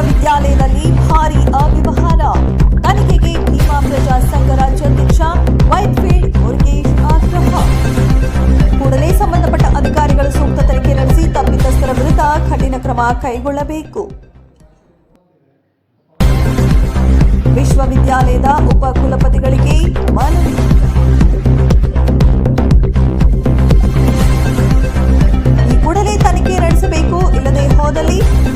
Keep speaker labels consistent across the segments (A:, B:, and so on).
A: ವಿಶ್ವವಿದ್ಯಾಲಯದಲ್ಲಿ ಭಾರಿ ಅವ್ಯವಹಾರ. ತನಿಖೆಗೆ ಭೀಮಾ ಪ್ರಜಾ ಸಂಘ ರಾಜ್ಯಾಧ್ಯಕ್ಷ ವೈಟ್ಫೀಲ್ಡ್ ಮುರುಗೇಶ್ ಆಗ್ರಹ. ಕೂಡಲೇ ಸಂಬಂಧಪಟ್ಟ ಅಧಿಕಾರಿಗಳು ಸೂಕ್ತ ತನಿಖೆ ನಡೆಸಿ ತಪ್ಪಿತಸ್ಥರ ವಿರುದ್ಧ ಕಠಿಣ ಕ್ರಮ ಕೈಗೊಳ್ಳಬೇಕು. ವಿಶ್ವವಿದ್ಯಾಲಯದ ಉಪಕುಲಪತಿಗಳಿಗೆ ಮನವಿ.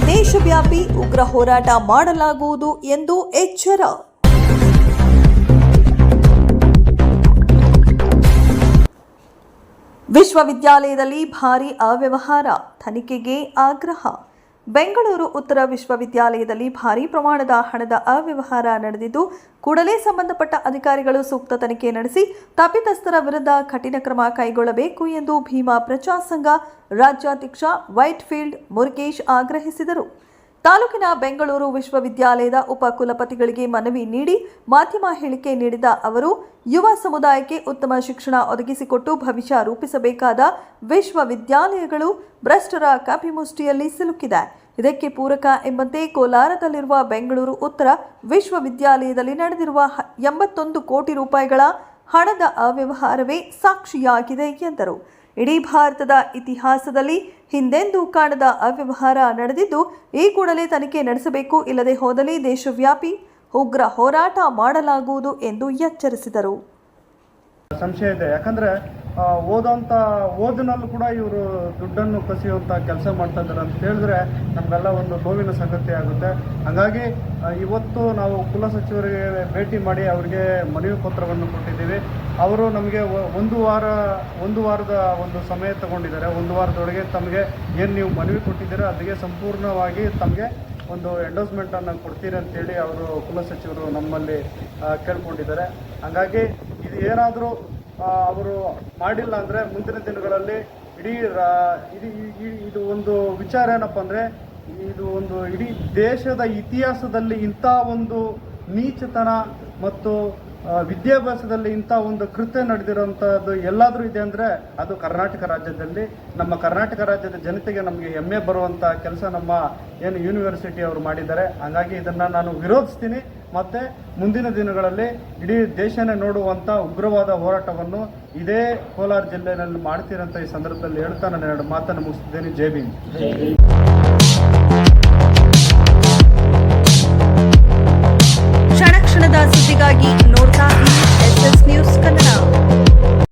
A: ದೇಶವ್ಯಾಪಿ ಉಗ್ರ ಹೋರಾಟ ಮಾಡಲಾಗುವುದು ಎಂದು ಎಚ್ಚರ. ವಿಶ್ವವಿದ್ಯಾಲಯದಲ್ಲಿ ಭಾರಿ ಅವ್ಯವಹಾರ ತನಿಖೆಗೆ ಆಗ್ರಹ. ಬೆಂಗಳೂರು ಉತ್ತರ ವಿಶ್ವವಿದ್ಯಾಲಯದಲ್ಲಿ ಭಾರೀ ಪ್ರಮಾಣದ ಹಣದ ಅವ್ಯವಹಾರ ನಡೆದಿದ್ದು, ಕೂಡಲೇ ಸಂಬಂಧಪಟ್ಟ ಅಧಿಕಾರಿಗಳು ಸೂಕ್ತ ತನಿಖೆ ನಡೆಸಿ ತಪ್ಪಿತಸ್ಥರ ವಿರುದ್ಧ ಕಠಿಣ ಕ್ರಮ ಕೈಗೊಳ್ಳಬೇಕು ಎಂದು ಭೀಮಾ ಪ್ರಜಾ ಸಂಘ ರಾಜ್ಯಾಧ್ಯಕ್ಷ ವೈಟ್ಫೀಲ್ಡ್ ಮುರುಗೇಶ್ ಆಗ್ರಹಿಸಿದರು. ತಾಲೂಕಿನ ಬೆಂಗಳೂರು ವಿಶ್ವವಿದ್ಯಾಲಯದ ಉಪ ಕುಲಪತಿಗಳಿಗೆ ಮನವಿ ನೀಡಿ ಮಾಧ್ಯಮ ಹೇಳಿಕೆ ನೀಡಿದ ಅವರು, ಯುವ ಸಮುದಾಯಕ್ಕೆ ಉತ್ತಮ ಶಿಕ್ಷಣ ಒದಗಿಸಿಕೊಟ್ಟು ಭವಿಷ್ಯ ರೂಪಿಸಬೇಕಾದ ವಿಶ್ವವಿದ್ಯಾಲಯಗಳು ಭ್ರಷ್ಟರ ಕಪಿಮುಷ್ಟಿಯಲ್ಲಿ ಸಿಲುಕಿದೆ. ಇದಕ್ಕೆ ಪೂರಕ ಎಂಬಂತೆ ಕೋಲಾರದಲ್ಲಿರುವ ಬೆಂಗಳೂರು ಉತ್ತರ ವಿಶ್ವವಿದ್ಯಾಲಯದಲ್ಲಿ ನಡೆದಿರುವ ಎಂಬತ್ತೊಂದು ಕೋಟಿ ರೂಪಾಯಿಗಳ ಹಣದ ಅವ್ಯವಹಾರವೇ ಸಾಕ್ಷಿಯಾಗಿದೆ ಎಂದರು. ಇಡೀ ಭಾರತದ ಇತಿಹಾಸದಲ್ಲಿ ಹಿಂದೆಂದೂ ಕಾಣದ ಅವ್ಯವಹಾರ ನಡೆದಿದ್ದು, ಈ ಕೂಡಲೇ ತನಿಖೆ ನಡೆಸಬೇಕು ಇಲ್ಲದೆ ಹೋದಲ್ಲಿ ದೇಶವ್ಯಾಪಿ ಉಗ್ರ ಹೋರಾಟ ಮಾಡಲಾಗುವುದು ಎಂದು ಎಚ್ಚರಿಸಿದರು.
B: ಸಂಶಯ ಇದೆ. ಯಾಕಂದ್ರೆ ಓದೋಂಥ ಓದಿನಲ್ಲೂ ಕೂಡ ಇವರು ದುಡ್ಡನ್ನು ಕಸಿಯುವಂಥ ಕೆಲಸ ಮಾಡ್ತಾ ಇದ್ದಾರೆ ಅಂತ ಹೇಳಿದ್ರೆ ನಮಗೆಲ್ಲ ಒಂದು ನೋವಿನ ಸಂಗತಿ ಆಗುತ್ತೆ. ಹಾಗಾಗಿ ಇವತ್ತು ನಾವು ಕುಲಸಚಿವರಿಗೆ ಭೇಟಿ ಮಾಡಿ ಅವರಿಗೆ ಮನವಿ ಪತ್ರವನ್ನು ಕೊಟ್ಟಿದ್ದೀವಿ. ಅವರು ನಮಗೆ ಒಂದು ವಾರ, ಒಂದು ವಾರದ ಒಂದು ಸಮಯ ತಗೊಂಡಿದ್ದಾರೆ. ಒಂದು ವಾರದೊಳಗೆ ತಮಗೆ ಏನು ನೀವು ಮನವಿ ಕೊಟ್ಟಿದ್ದೀರೋ ಅದಕ್ಕೆ ಸಂಪೂರ್ಣವಾಗಿ ತಮಗೆ ಒಂದು ಎಂಡೋಸ್ಮೆಂಟನ್ನು ಕೊಡ್ತೀರಿ ಅಂತೇಳಿ ಅವರು ಕುಲಸಚಿವರು ನಮ್ಮಲ್ಲಿ ಕೇಳ್ಕೊಂಡಿದ್ದಾರೆ. ಹಾಗಾಗಿ, ಇದು ಏನಾದರೂ ಅವರು ಮಾಡಿಲ್ಲ ಅಂದರೆ ಮುಂದಿನ ದಿನಗಳಲ್ಲಿ ಇಡೀ ಇದು ಇದು ಒಂದು ವಿಚಾರ ಏನಪ್ಪ ಅಂದರೆ, ಇದು ಒಂದು ಇಡೀ ದೇಶದ ಇತಿಹಾಸದಲ್ಲಿ ಇಂಥ ಒಂದು ನೀಚತನ ಮತ್ತು ವಿದ್ಯಾಭ್ಯಾಸದಲ್ಲಿ ಇಂಥ ಒಂದು ಕೃತ್ಯ ನಡೆದಿರೋಂಥದ್ದು ಎಲ್ಲಾದರೂ ಇದೆ ಅಂದರೆ ಅದು ಕರ್ನಾಟಕ ರಾಜ್ಯದಲ್ಲಿ. ನಮ್ಮ ಕರ್ನಾಟಕ ರಾಜ್ಯದ ಜನತೆಗೆ ನಮಗೆ ಹೆಮ್ಮೆ ಬರುವಂಥ ಕೆಲಸ ನಮ್ಮ ಏನು ಯೂನಿವರ್ಸಿಟಿ ಅವರು ಮಾಡಿದ್ದಾರೆ. ಹಾಗಾಗಿ ಇದನ್ನು ನಾನು ವಿರೋಧಿಸ್ತೀನಿ. ಮತ್ತು ಮುಂದಿನ ದಿನಗಳಲ್ಲಿ ಇಡೀ ದೇಶನೇ ನೋಡುವಂಥ ಉಗ್ರವಾದ ಹೋರಾಟವನ್ನು ಇದೇ ಕೋಲಾರ ಜಿಲ್ಲೆಯಲ್ಲಿ ಮಾಡ್ತೀರಂತ ಈ ಸಂದರ್ಭದಲ್ಲಿ ಹೇಳ್ತಾ ನಾನು ಎರಡು ಮಾತನ್ನು ಮುಗಿಸ್ತಿದ್ದೇನೆ. ಜೈ ಭೀಮ್.